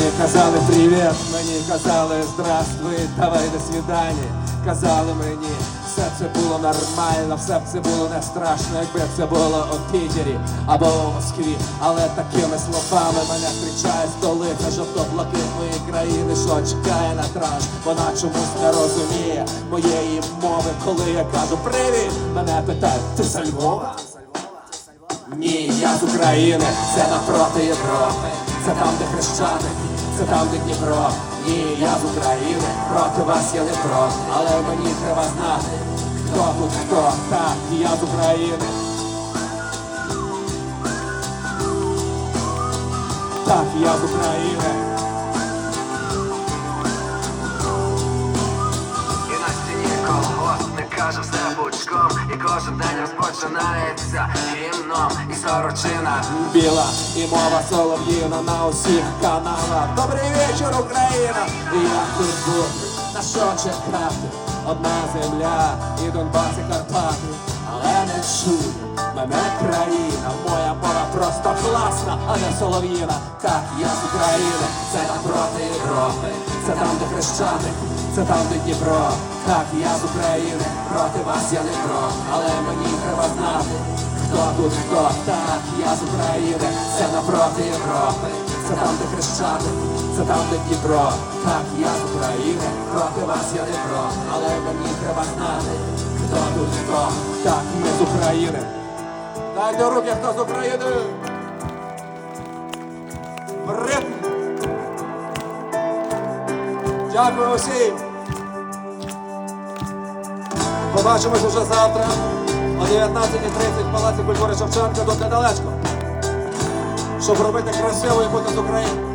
Привіт, мені казали здравствуй, давай до свидання. Казали мені, все це було нормально, все це було не страшно, якби це було у Пітері або у Москві. Але такими словами мене зустрічає столиця жовто-блакитної країни, що чекає на транш. Вона чомусь не розуміє моєї мови, коли я кажу привіт, мене питають, ти з Львова? Ні, я з України, це напроти Європи, це там, де Хрещатик, це там, де Дніпро. Ні, я з України, проти вас я не про, але мені треба знати, хто тут хто, так, я з України. Так, я з України. Кожен день розпочинається гімном І сорочина Біла і мова солов'їна на усіх каналах. Добрий вечір, Україна! І я тут був, на що чекати? Одна земля і Донбас і Карпати, але не чую мене країна, моя мова просто класна, а не солов'їна. Так, я з України, це напроти Європи, це там, де Хрещатик, це там, де Дніпро. Так, я з України, проти вас я не крок, але мені треба знати. Хто тут хто? Так, я з України, це напроти Європи, це там, де Хрещатик, це там, де Дніпро. Так, я з України, проти вас я не про, але мені треба знати, хто тут. Так, ми з України. Дайте руки, хто з України. В ритм. Дякую усім. Побачимось уже завтра о 19.30 в Палаці культури Шевченка до Кадалечко. Щоб робити красиво і бути з України.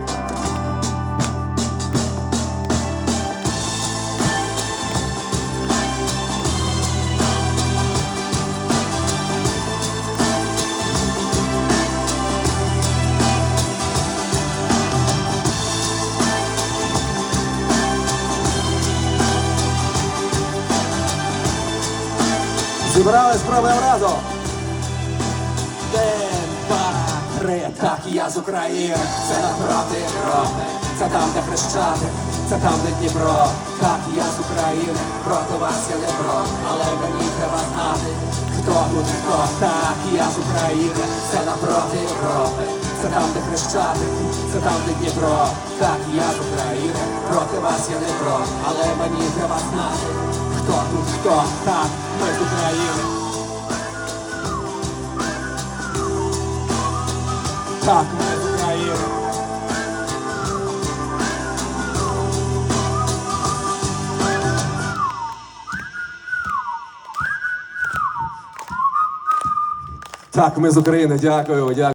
Зібрались правим разом. День, два, три, так я з України, це напроти Європи, це там, де Хрещатик, це там, де Дніпро, так я з України, проти вас я не про, але мені треба знати, хто тут хто, так я з України, це напроти Європи, це там, де Хрещатик, це там, де Дніпро, так я з України, проти вас я не про, але мені треба знати, хто тут хто, так, ми з України. Так, ми з України. Так, ми з України. Дякую, дякую.